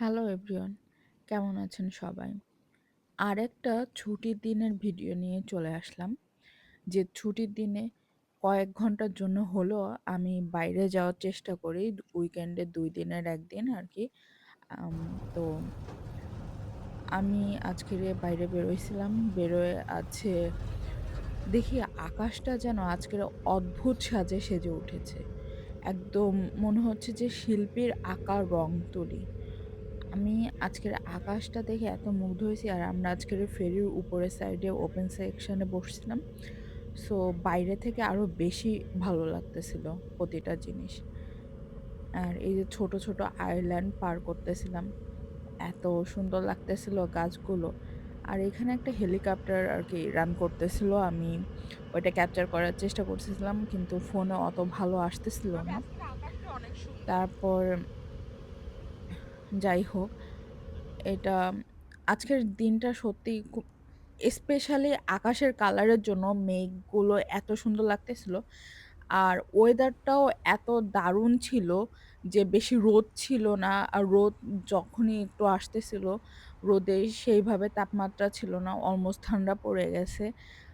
Hello everyone, কেমন আছেন সবাই? আরেকটা ছুটির দিনের ভিডিও নিয়ে চলে আসলাম। যে ছুটির দিনে কয়েক ঘণ্টার জন্য হলো আমি বাইরে যাওয়ার চেষ্টা করি, উইকেন্ডে দুই দিনের একদিন আর কি। তো আমি আজকে বাইরে বেরোইছিলাম, বেরোয় আছে, দেখি আকাশটা যেন আজকের অদ্ভুত সাজে সেজে উঠেছে। একদম মনে হচ্ছে যে শিল্পীর আঁকা রং তুলি। আমি আজকের আকাশটা দেখে এত মুগ্ধ হয়েছি আর আমরা আজকের ফেরির উপরের সাইডে ওপেন সেকশনে বসছিলাম। সো বাইরে থেকে আরও বেশি ভালো লাগতেছিল প্রতিটা জিনিস। আর এই যে ছোট ছোট আইল্যান্ড পার করতেছিলাম এত সুন্দর লাগতেছিল গাছগুলো। আর এখানে একটা হেলিকপ্টার আর কি রান করতেছিল আমি ওইটা ক্যাপচার করার চেষ্টা করতেছিলাম কিন্তু ফোনে অত ভালো আসতেছিল না। অনেক তারপর যাই হোক এটা আজকের দিনটা সত্যিই খুব স্পেশালি আকাশের কালারের জন্য মেঘগুলো এত সুন্দর লাগতেছিল। আর ওয়েদারটাও এত দারুণ ছিল যে বেশি রোদ ছিল না। আর রোদ যখনই একটু আসতেছিল, রোদে সেইভাবে তাপমাত্রা ছিল না। অলমোস্ট ঠান্ডা পড়ে গেছে।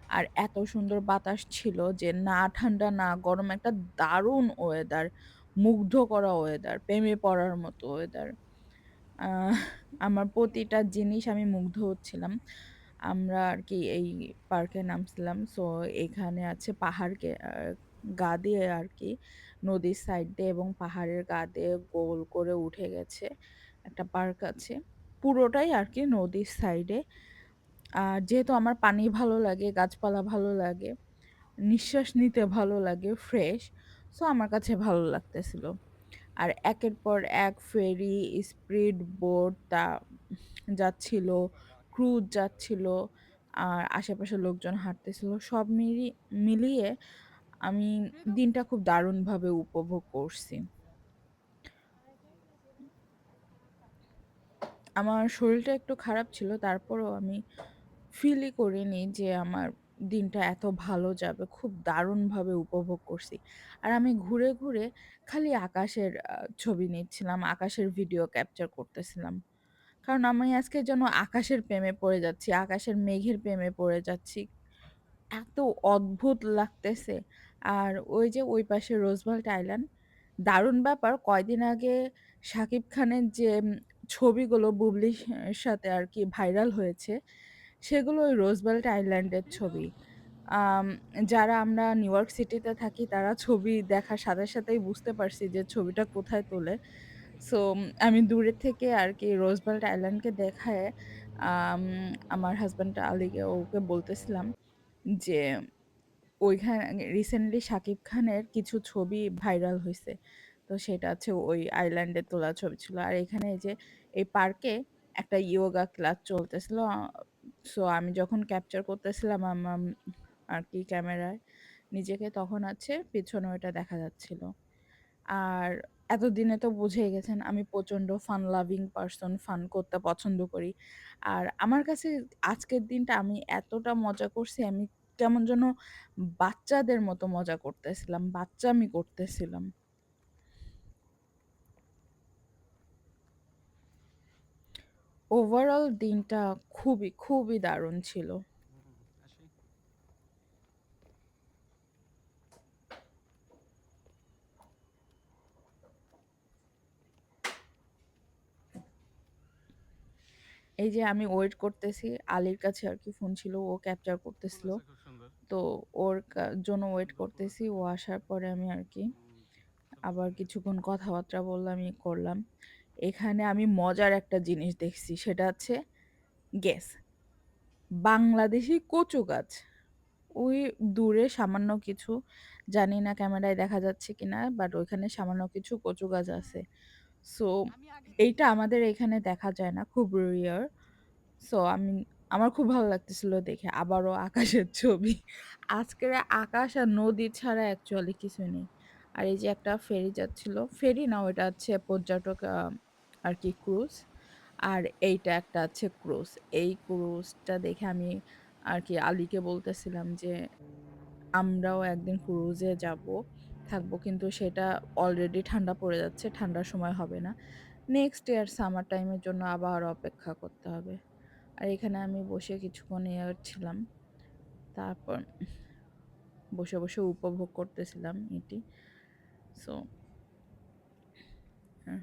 আর এত সুন্দর বাতাস ছিল যে না ঠান্ডা না গরম একটা দারুণ ওয়েদার। মুগ্ধ করা ওয়েদার, প্রেমে পড়ার মতো ওয়েদার। আমার প্রতিটা জিনিস আমি মুগ্ধ হচ্ছিলাম। আমরা আর কি এই পার্কে নামছিলাম। সো এখানে আছে পাহাড়কে গা দিয়ে আর কি নদীর সাইড দিয়ে এবং পাহাড়ের গা দিয়ে গোল করে উঠে গেছে একটা পার্ক আছে। পুরোটাই আর কি নদীর সাইডে। আর যেহেতু আমার পানি ভালো লাগে, গাছপালা ভালো লাগে, নিঃশ্বাস নিতে ভালো লাগে ফ্রেশ। সো আমার কাছে ভালো লাগতেছিল। আর একের পর এক ফেরি, স্পিড বোট তা যাচ্ছিল, ক্রুজ যাচ্ছিল। আর আশেপাশের লোকজন হাঁটতেছিল। সব মিলি মিলিয়ে আমি দিনটা খুব দারুণভাবে উপভোগ করছি। আমার শরীরটা একটু খারাপ ছিল। তারপরেও আমি ফিলই করিনি যে আমার দিনটা এত ভালো যাবে। খুব দারুণভাবে উপভোগ করছি। আর আমি ঘুরে, ঘুরে খালি আকাশের ছবি নিচ্ছিলাম, আকাশের ভিডিও ক্যাপচার করতেছিলাম। কারণ আমি আজকে যেন আকাশের প্রেমে পড়ে যাচ্ছি, আকাশের মেঘের প্রেমে পড়ে যাচ্ছি। এত অদ্ভুত লাগতেছে। আর ওই যে ওই পাশে রোজভেল্ট আইল্যান্ড, দারুণ ব্যাপার কয়দিন আগে শাকিব খানের যে ছবিগুলো বুবলির সাথে আরকি ভাইরাল হয়েছে, সেগুলো ওই রোজভেল্ট আইল্যান্ডের ছবি। যারা আমরা নিউ ইয়র্ক সিটিতে থাকি, তারা ছবি দেখার সাথে সাথেই বুঝতে পারছি যে ছবিটা কোথায় তোলে। সো আমি দূরের থেকে আরকি রোজভেল্ট আইল্যান্ডকে দেখায়, আম, আমার হাজব্যান্ড আলীকে, ওকে বলতেছিলাম যে ওইখানে রিসেন্টলি শাকিব খানের কিছু ছবি ভাইরাল হয়েছে তো সেটা হচ্ছে ওই আইল্যান্ডে তোলা ছবি ছিল। আর এখানে এই যে, এই পার্কে একটা ইয়োগা ক্লাস চলতেছিল। সো আমি যখন ক্যাপচার করতেছিলাম আমার আর কি ক্যামেরায় নিজেকে তখন আছে পিছনে ওইটা দেখা যাচ্ছিল। আর এতদিনে তো বুঝেই গেছেন আমি প্রচণ্ড ফান লাভিং পারসন, ফান করতে পছন্দ করি। আর আমার কাছে আজকের দিনটা আমি এতটা মজা করছি, আমি কেমন যেন বাচ্চাদের মতো মজা করতেছিলাম, বাচ্চা আমি করতেছিলাম। ওভারঅল দিনটা খুবই, খুবই দারুণ ছিল। এই যে আমি ওয়েট করতেছি, আলীর কাছে আরকি ফোন ছিল, ও ক্যাপচার করতেছিল। আছে খুব সুন্দর। তো ওর কা জন্য ওয়েট করতেছি। ও আসার পরে আমি আরকি আবার। কিছুক্ষণ কথাবার্তা বললাম, ই করলাম। এখানে আমি মজার একটা জিনিস দেখছি, সেটা হচ্ছে গ্যাস বাংলাদেশী কচু গাছ। ওই দূরে সামান্য কিছু, জানি না ক্যামেরায় দেখা যাচ্ছে কিনা, বাট ওইখানে সামান্য কিছু কচু গাছ আছে। সো এইটা আমাদের এখানে দেখা যায় না, খুব রিয়ার সো আমি আমার খুব ভালো লাগতেছিল দেখে। আবারও আকাশের ছবি। আজকের আকাশ আর নদী ছাড়া অ্যাকচুয়ালি কিছু নেই। আর এই যে একটা ফেরি যাচ্ছিল, ফেরি না ওইটা হচ্ছে পর্যটক আ আরকি ক্রুজ। আর এইটা একটা আছে ক্রুজ। এই ক্রুজটা দেখে আমি আর কি আলীকে বলতেছিলাম যে, আমরাও একদিন ক্রুজে যাব থাকব। কিন্তু সেটা অলরেডি ঠান্ডা পড়ে যাচ্ছে, ঠান্ডার সময় হবে না। নেক্সট ইয়ার সামার টাইমের জন্য আবার অপেক্ষা করতে হবে। আর এখানে আমি বসে কিছুক্ষণ ইয়ে ছিলাম। তারপর বসে, বসে উপভোগ করতেছিলাম এটি। সো হ্যাঁ।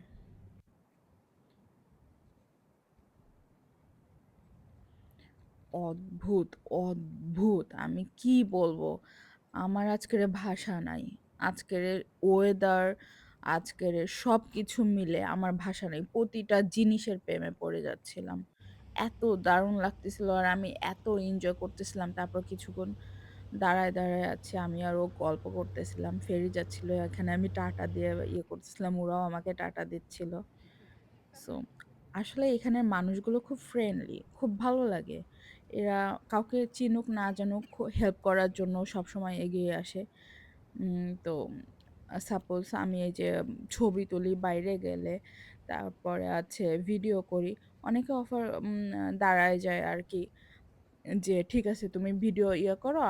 অদ্ভুত, অদ্ভুত! আমি কি বলব? আমার আজকের ভাষা নাই। আজকের ওয়েদার, আজকের সব কিছু মিলে আমার ভাষা নেই। প্রতিটা জিনিসের প্রেমে পড়ে যাচ্ছিলাম। এত দারুণ লাগতেছিল আর আমি এত এনজয় করতেছিলাম। তারপর কিছুক্ষণ দাঁড়ায়, দাঁড়ায় আছি আমি আর ও গল্প করতেছিলাম। ফেরি যাচ্ছিল। এখানে আমি টাটা দিয়ে ইয়ে করতেছিলাম। ওরাও আমাকে টাটা দিচ্ছিল। সো আসলে এখানের মানুষগুলো খুব ফ্রেন্ডলি, খুব ভালো লাগে। এরা কাউকে চিনুক না জানুক হেল্প করার জন্য সবসময় এগিয়ে আসে। তো সাপোজ আমি এই যে ছবি তুলি বাইরে গেলে, তারপরে আছে ভিডিও করি। অনেকে অফার দাঁড়ায় যায় আর কি যে, "ঠিক আছে তুমি ভিডিও ইয়ে করো,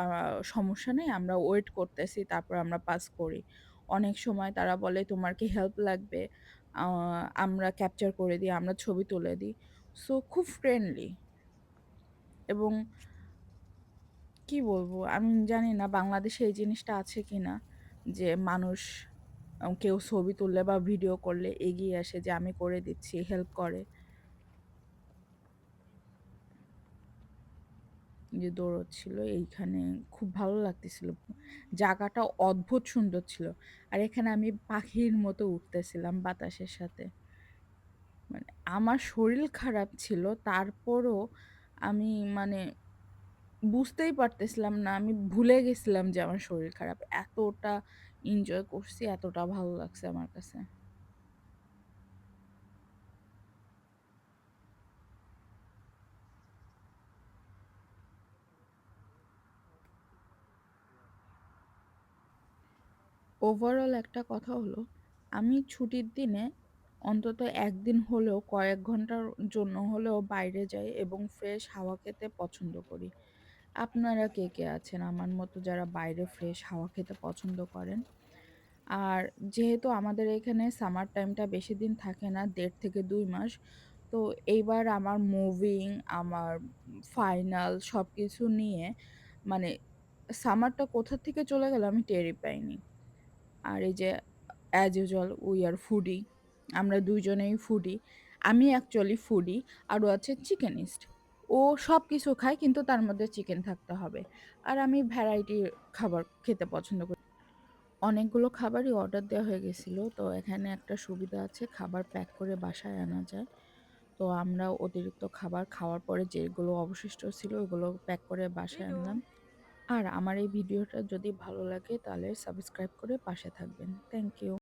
সমস্যা নেই। আমরা ওয়েট করতেছি। তারপর আমরা পাস করি।" অনেক সময় তারা বলে, "তোমার কি হেল্প লাগবে? আমরা ক্যাপচার করে দিই, আমরা ছবি তুলে দিই।" সো খুব ফ্রেন্ডলি এবং কি বলব? আমি জানি না বাংলাদেশে এই জিনিসটা আছে কিনা? যে মানুষ কেউ ছবি তুললে বা ভিডিও করলে এগিয়ে আসে যে, "আমি করে দিচ্ছি," হেল্প করে। যে দৌড়চ্ছিল এইখানে খুব ভালো লাগতেছিল। জায়গাটা অদ্ভুত সুন্দর ছিল। আর এখানে আমি পাখির মতো উঠতেছিলাম বাতাসের সাথে। মানে আমার শরীর খারাপ ছিল তারপরও আমি মানে বুঝতেই পারতেছিলাম না। আমি ভুলে গেছিলাম যে আমার শরীর খারাপ। এতটা এনজয় করছি, এতটা ভালো লাগছে আমার কাছে। ওভারঅল একটা কথা হলো, আমি ছুটির দিনে অন্তত একদিন হলেও কয়েক ঘণ্টার জন্য হলেও বাইরে যাই এবং ফ্রেশ হাওয়া খেতে পছন্দ করি। আপনারা কে, কে আছেন আমার মতো যারা বাইরে ফ্রেশ হাওয়া খেতে পছন্দ করেন? আর যেহেতু আমাদের এখানে সামার টাইমটা বেশি দিন থাকে না দেড় থেকে দুই মাস। তো এইবার আমার মুভিং, আমার ফাইনাল সব কিছু নিয়ে মানে সামারটা কোথা থেকে চলে গেল আমি টেরই পাইনি। আর এই যে as usual we are foodie. আমরা ২ জনেই ফুডি। আমি অ্যাকচুয়ালি ফুডি আর ও আছে চিকেনিস্ট। ও সব কিছু খায় কিন্তু তার মধ্যে চিকেন থাকতে হবে। আর আমি ভ্যারাইটি খাবার খেতে পছন্দ করি। অনেকগুলো খাবারই অর্ডার দেওয়া হয়ে গেছিল তো এখানে একটা সুবিধা আছে খাবার প্যাক করে বাসায় আনা যায়। তো আমরা অতিরিক্ত খাবার খাওয়ার পরে যেগুলো অবশিষ্ট ছিল ওগুলো প্যাক করে বাসায় আনলাম। আর আমার এই ভিডিওটা যদি ভালো লাগে তাহলে সাবস্ক্রাইব করে পাশে থাকবেন। Thank you.